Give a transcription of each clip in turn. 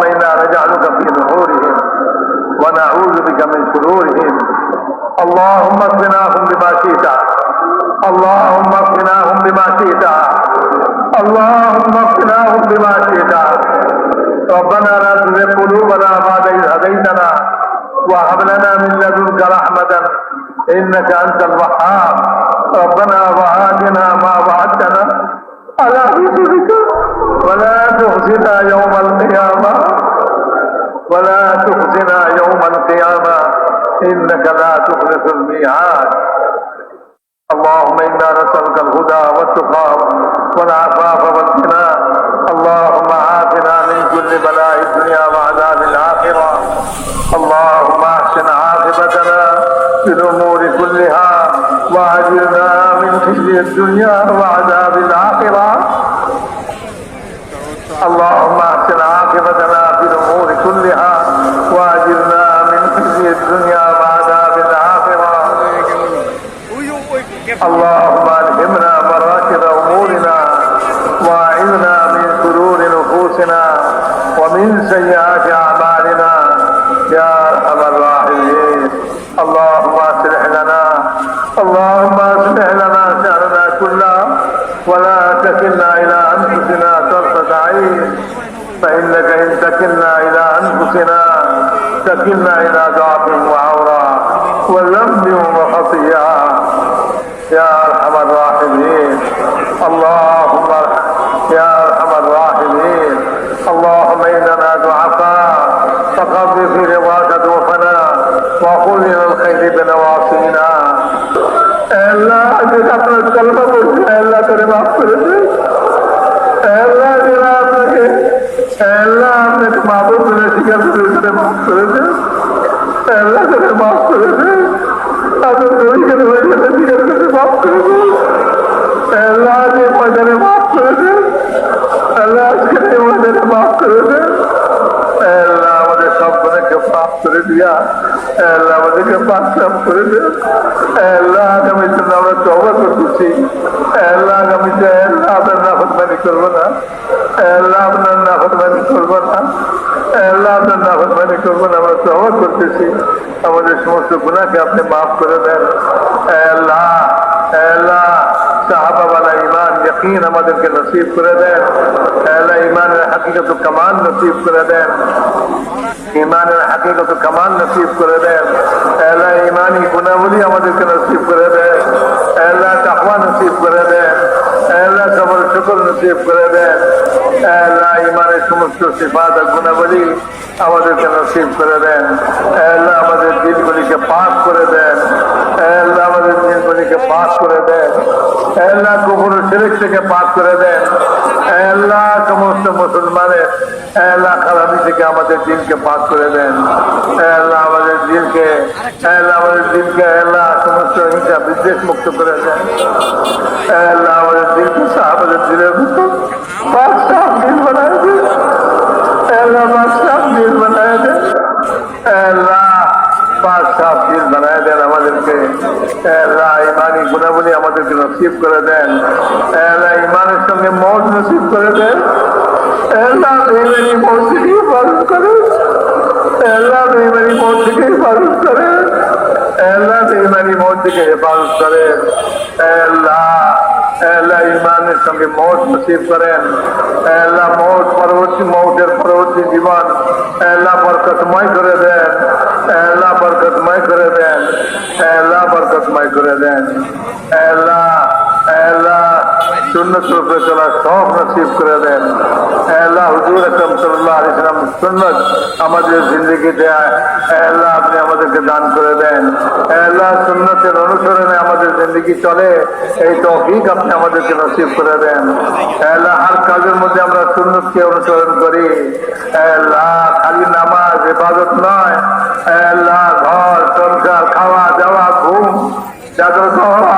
اللهم إنا نجعلك في نحورهم ونعوذ بك من شرورهم. اللهم اكفناهم بما شئت. اللهم اكفناهم بما شئت. اللهم اكفناهم بما شئت. ربنا لا تزغ قلوبنا بعد إذ هديتنا وهب لنا من لدنك رحمة إنك أنت الوهاب. ربنا وآتنا ما وعدتنا. على رسلك ولا تخزنا يوم تخزنا يوم القيامة إنك لا تخلف الميعاد. اللهم إنا نسألك الهدى والتقى والعفاف والغنى. اللهم عافنا من كل بلاء الدنيا وعذاب الآخرة. اللهم أحسن عاقبتنا في الأمور كلها وأجرنا من خزي الدنيا وعذاب الآخرة. اللهم نفوسنا ومن سيئات أعمالنا. يا أرحم الراحمين. اللهم أصلح لنا اللهم أصلح لنا شأننا كله ولا تكلنا إلى أنفسنا طرفة عين. فإنك إن تكلنا إلى أنفسنا تكلنا إلى ضعف وعورة. وذنب করে মাফ করে দিন আল্লাহ করে মাফ করে হয়ে গেলে স্বীকার মাফ করে দিন আল্লাহ যে ময়দানে করে দিন আল্লাহ আজকে এই ময়দানে মাফ করে দিন আল্লাহ আমাদের সব গুণকে মাফ করে দিয়া আমাদেরকে পাক করে দেন আল্লাহ জন্য আমরা তবা করতেছি আল্লাহ আগামীতে নাফরমানি করব না। নাফরমানি করব না। আপনার নাফরমানি করব না। আমরা তবা করতেছি। আমাদের সমস্ত গুণাকে আপনি মাফ করে দেন। সাহাবাওয়ালা ইমান যকিন আমাদেরকে নসিব করে দেন। ইমানের হাকিকত কামান নসিব করে দেন। ইমানের হাকিকত কামান নসিব করে দেন। ইমানি গুণাবলী আমাদেরকে নসিব করে দেন। আল্লাহ তাকওয়া নসিব করে দেন। শুকর নসিব করে দেন। আল্লাহ ইমানের সমস্ত সিফাত গুণাবলী আমাদেরকে নসিব করে দেন। আল্লাহ আমাদের দিনগুলিকে পাক করে দেন। আল্লাহ আমাদের দিনগুলিকে পাক করে দেন। আল্লাহ কুকুর শিরিক থেকে পাক করে দেন। আল্লাহ সমস্ত মুসলমানের আল্লাহ খারাপি থেকে আমাদের দিনকে পাক করে দেন। আল্লাহ আমাদের দিনকে আল্লাহ আমাদের দিনকে আল্লাহ সমস্ত হিংসা বিদ্বেষ মুক্ত করে দেন। আল্লাহ আমাদের দিনকে আমাদের দিনের মতো বাদশাহ দিন বানায় দেন। আল্লাহ বাদশাহ দিন বানায় দেন। আল্লাহ বাদশাহ দিন বানায় দেন আমাদেরকে ইমানি গুণাবলী আমাদেরকে নসিব করে দেন। ইমানের সঙ্গে মত নসিব করে দেন। মত থেকে হেফাজত করে। আল্লাহ বেমানি মত থেকে হেফাজত করে। আল্লাহ বেমানি মত থেকে আল্লাহ ইমানের সঙ্গে মত নসিব করেন আল্লাহ মত পরবর্তী মৌতের পরবর্তী জীবন আল্লাহ বরকতময় করে দেন আল্লাহ বরকতময় করে দেন আল্লাহ বরকতময় করে দেন আল্লাহ আল্লাহ সব নসিব করে দেন। আমাদের আমাদেরকে দান করে দেন। অনুসরণে আমাদের জিন্দগি চলে। এই তৌফিক আপনি আমাদেরকে নসিব করে দেন। আল্লাহ হার কাজের মধ্যে আমরা সুন্নতকে অনুসরণ করি। খালি নামাজ, ইবাদত নয়। ঘর, সংসার খাওয়া দাওয়া ঘুম খাওয়া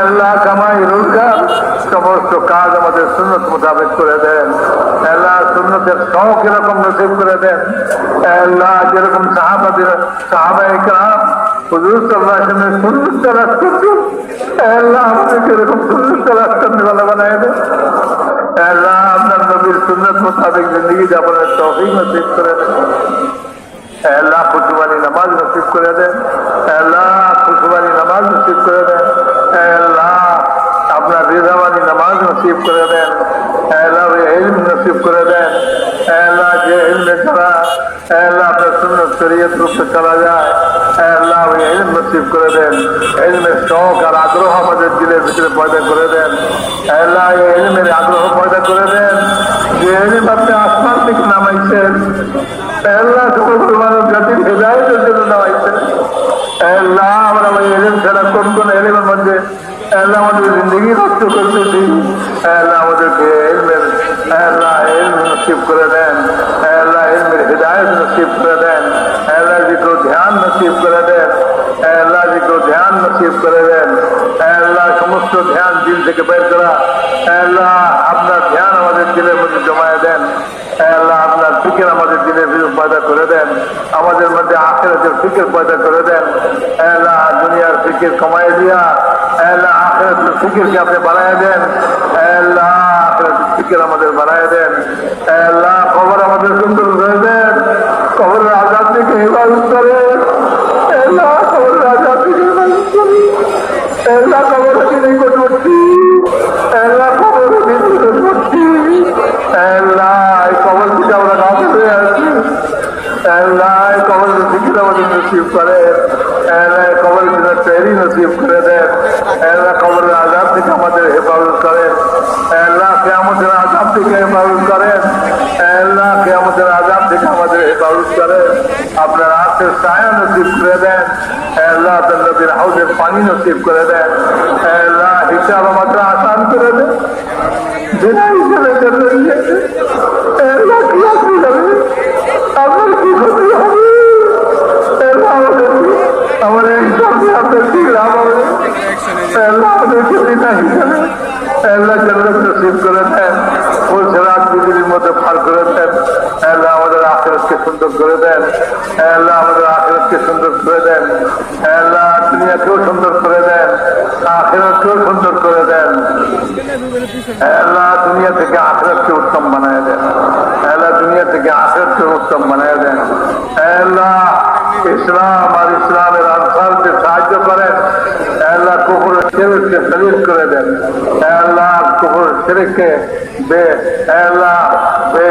আল্লাহ কামাই সমস্ত কাজ আমাদের সুন্নত মোতাবেক করে দেন। আল্লাহ সুন্নতের শখ এরকম নসিব করে দেন। আল্লাহ যেরকম সাহাবাদের সাহাবাই কাম হুজুর সাল্লাহ সুন্নত তালাশ করছেন আল্লাহ আমাদের যেরকম সুন্নত তালাশ করতে ভালো বানায় দেন। আল্লাহ আপনার নবীর সুন্নত মোতাবেক জিন্দগি যাপনের তৌফিক নসিব করে দেন। আল্লাহ খুশবানি নামাজ নসিব করে দেন। আল্লাহ খুশবানি নামাজ নসিব করে দেন। নসিব করে দেন। নসিব করে দেন। আগ্রহ পয়দা করে দেন। যে ইলম আপনি আসমান থেকে নামাইছেন, আল্লাহ জাতির হেদায়তের জন্য নামাইছেন। আমরা ওই এলেম ছাড়া কোন কোন এলেমের মধ্যে আল্লাহ আমাদের জিন্দগি নষ্ট করতেছি আল্লাহ আমাদেরকে এলমের, আল্লাহ এলম নসিব করে দেন। আল্লাহ এলমের হৃদায়ত নসিব করে দেন। আল্লাহ জিকে ধ্যান নসিব করে দেন। আল্লাহ জিকে ধ্যান নসিব করে দেন। আল্লাহ সমস্ত ধ্যান দিল থেকে বের করা। আল্লাহ আপনার ধ্যান আমাদের দিলের মধ্যে জমায়ে দেন। আল্লাহ আপনার ফিকের আমাদের ভিতর পয়দা করে দেন। আমাদের মধ্যে আখেরাতের ফিকের পয়দা করে দেন। আল্লাহ দুনিয়ার ফিকের কমাই দিয়া ফিকেরকে আপনি বাড়ায় দেন। ফিকের আমাদের বাড়ায় দেন। আল্লাহ খবর আমাদের সুন্দর করে দেন। খবরের আজাদ থেকে হেফাজত করে। আল্লাহ খবরের আজাদ থেকে হেফাজত করে। আল্লাহ খবর নিকট করছি আল্লাহ খবর নিকট করছি আল্লাহ, এই কবর থেকে আমরা গাছ হয়ে আছি আল্লাহ, এই কবর থেকে আমাদের নসিব করে। আল্লাহ এই কবর থেকে তৈরি নসিব করে দেন। আল্লাহ কবরের আজাদ থেকে আমাদের হেফাজত করেন। আল্লাহ কেয়ামতের আজাদ থেকে হেফাজত করেন। আল্লাহ কেয়ামতের আজাদ থেকে আমাদের হেফাজত করেন। আপনার আর্থের ছায়া নসিব করে দেন। আল্লাহ নবীর হাউসের পানি নসিব করে দেন। আল্লাহ হিসাব আমাদের আসান করে দেন। বিনা হিসেবে জন্য সুন্দর করে দেন। আল্লাহ, আমাদের আখেরতকে সুন্দর করে দেন। আল্লাহ, দুনিয়াকেও সুন্দর করে দেন। আখেরতকেও সুন্দর করে দেন। আল্লাহ, দুনিয়া থেকে আখেরতকে উত্তম বানায় দেন। আল্লাহ, দুনিয়া থেকে আখেরতকে উত্তম বানায় দেন। আল্লাহ, ইসলাম আর ইসলামের আনসারকে সাহায্য করেন। আল্লাহ কুকুর ছেলেকে শরীর করে দেন। আল্লাহ কুকুর ছেলেকে বে আল্লাহ বে